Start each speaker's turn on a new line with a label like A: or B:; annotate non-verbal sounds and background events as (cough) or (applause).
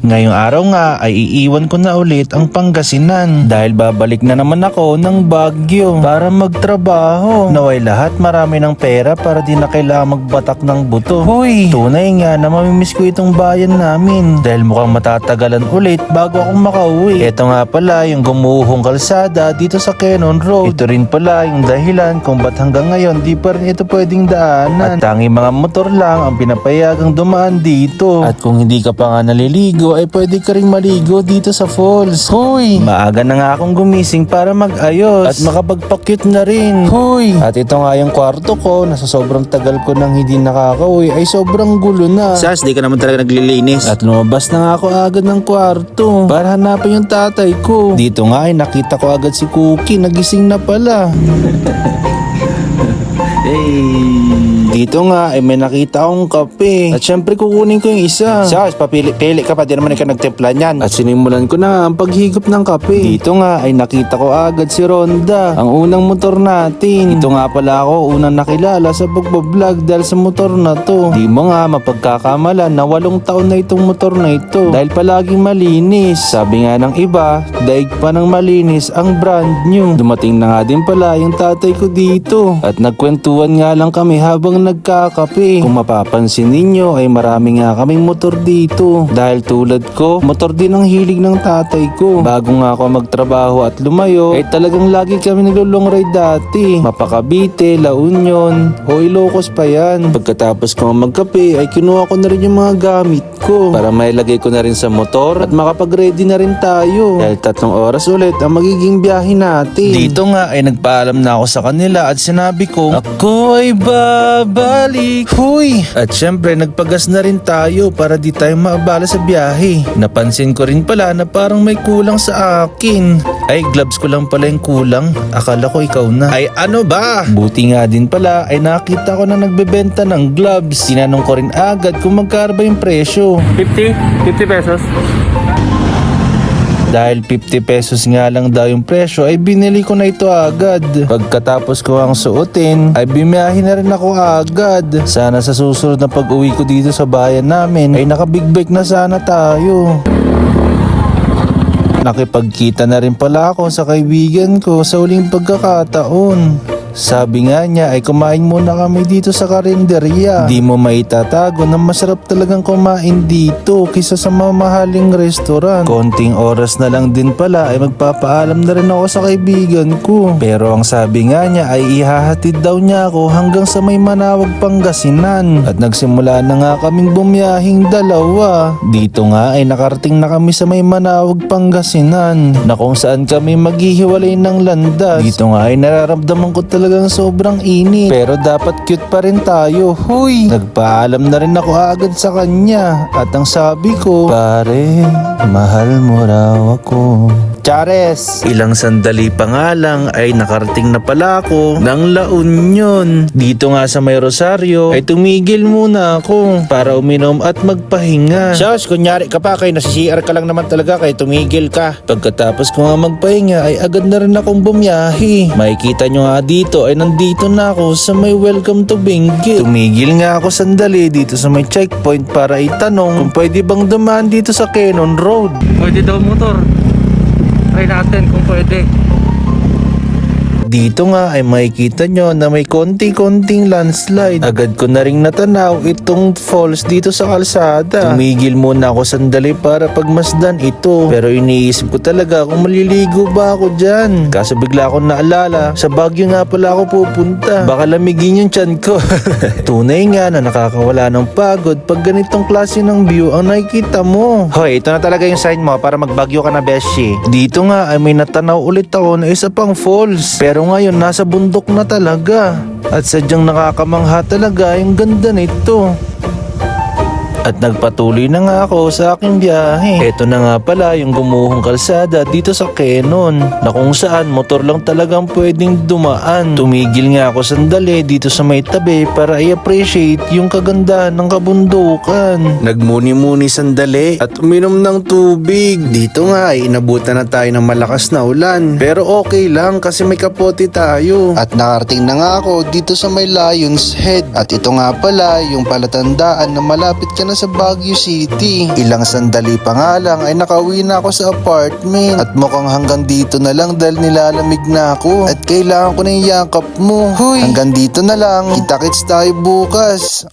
A: Ngayong araw nga ay iiwan ko na ulit ang Pangasinan dahil babalik na naman ako ng Baguio para magtrabaho. Naway lahat marami ng pera para di na kailangan magbatak ng buto. Hoy, tunay nga na mamimiss ko itong bayan namin dahil mukhang matatagalan ulit bago ako makauwi. Ito nga pala yung gumuhong kalsada dito sa Cannon Road. Ito rin pala yung dahilan kung ba't hanggang ngayon di pa rin ito pwedeng daanan. At tanging mga motor lang ang pinapayagang dumaan dito. At kung hindi ka pa nga naliligo ay pwede ka rin maligo dito sa falls. Hoy! Maaga na nga akong gumising para mag-ayos at makapagpakyut na rin. Hoy! At ito nga yung kwarto ko na sa sobrang tagal ko nang hindi nakakauwi ay sobrang gulo na. Sas, di ka naman talaga naglilinis. At lumabas na nga ako agad ng kwarto para hanapin yung tatay ko. Dito nga ay nakita ko agad si Cookie, nagising na pala. (laughs) Dito nga ay may nakita akong kape. At syempre kukunin ko yung isa. Sas, papili pili ka pa, di naman ikaw nagtimpla niyan. At sinimulan ko na ang paghigop ng kape. Dito nga ay nakita ko agad si Ronda, ang unang motor natin. Ito nga pala ako unang nakilala sa pagbablog dahil sa motor na to. Di mo nga mapagkakamalan na walong taon na itong motor na ito dahil palaging malinis. Sabi nga ng iba, daig pa ng malinis ang brand new. Dumating na nga din pala yung tatay ko dito at nagkwentuhan nga lang kami habang nagkakape. Kung mapapansin ninyo ay marami nga kaming motor dito dahil tulad ko, motor din ang hilig ng tatay ko. Bago nga ako magtrabaho at lumayo ay talagang lagi kami naglo-long ride dati. Mapakabite, La Union, o Ilocos pa yan. Pagkatapos ko magkape ay kinuha ko na rin yung mga gamit ko para mailagay ko na rin sa motor at makapag-ready na rin tayo. Dahil tatlong oras ulit ang magiging biyahe natin. Dito nga ay nagpaalam na ako sa kanila at sinabi ko, Ako ay babalik. Huy! At syempre nagpagas na rin tayo para di tayo maabala sa biyahe. Napansin ko rin pala na parang may kulang sa akin. Ay, gloves ko lang pala yung kulang. Akala ko ikaw na. Ay, ano ba? Buti nga din pala ay nakita ko na nagbebenta ng gloves. Tinanong ko rin agad kung magkano ba yung presyo.
B: 50? 50 pesos?
A: Dahil 50 pesos nga lang daw yung presyo ay binili ko na ito agad. Pagkatapos ko ang suotin ay bimahin na rin ako agad. Sana sa susunod na pag uwi ko dito sa bayan namin ay nakabigbike na sana tayo. Nakipagkita na rin pala ako sa kaibigan ko sa uling pagkakataon. Sabi nga niya ay kumain muna kami dito sa karinderya. Di mo maitatago na masarap talagang kumain dito kaysa sa mamahaling restaurant. Konting oras na lang din pala ay magpapaalam na rin ako sa kaibigan ko. Pero ang sabi nga niya ay ihahatid daw niya ako hanggang sa may manawag Pangasinan. At nagsimula na nga kaming bumiyahing dalawa. Dito nga ay nakarating na kami sa may manawag Pangasinan na kung saan kami maghihiwalay ng landas. Dito nga ay nararamdaman ko talagang sobrang init. Pero dapat cute pa rin tayo. Huy! Nagpaalam na rin ako agad sa kanya. At ang sabi ko, Pare, mahal mo raw ako. Chares! Ilang sandali pa nga lang ay nakarating na pala ako ng La Union. Dito nga sa may Rosario ay tumigil muna ako para uminom at magpahinga. Sos, kunyari ka pa kay nasi-CR ka lang naman talaga kay tumigil ka. Pagkatapos ko nga magpahinga ay agad na rin akong bumiyahi. Makikita nyo nga dito ay nandito na ako sa may welcome to Benguet. Tumigil nga ako sandali dito sa may checkpoint para itanong kung pwede bang dumaan dito sa Cannon Road.
B: Pwede daw motor. Try natin kung pwede.
A: Dito nga ay makikita nyo na may konti-konting landslide. Agad ko na rin natanaw itong falls dito sa kalsada. Tumigil muna ako sandali para pagmasdan ito. Pero iniisip ko talaga kung maliligo ba ako dyan. Kaso bigla akong naalala, sa Baguio nga pala ako pupunta. Baka lamigin yung tiyan ko. (laughs) Tunay nga na nakakawala ng pagod pag ganitong klase ng view ang nakikita mo. Hoy, ito na talaga yung sign mo para magbagyo ka na beshi. Dito nga ay may natanaw ulit ako na isa pang falls. Pero ngayon nasa bundok na talaga. At sadyang nakakamangha talaga yung ganda nito. At nagpatuloy na nga ako sa aking biyahe. Ito na nga pala yung gumuhong kalsada dito sa Kenon na kung saan motor lang talagang pwedeng dumaan. Tumigil nga ako sandali dito sa may tabi para i-appreciate yung kagandahan ng kabundukan. Nagmuni-muni sandali at uminom ng tubig. Dito nga ay inabutan na tayo ng malakas na ulan. Pero okay lang kasi may kapote tayo. At nakarating na nga ako dito sa may Lion's Head. At ito nga pala yung palatandaan na malapit ka na sa Baguio City. Ilang sandali pa nga lang ay nakauwi na ako sa apartment. At mukhang hanggang dito na lang dahil nilalamig na ako. At kailangan ko na yung yakap mo. Huy, hanggang dito na lang. Kita-kits tayo bukas.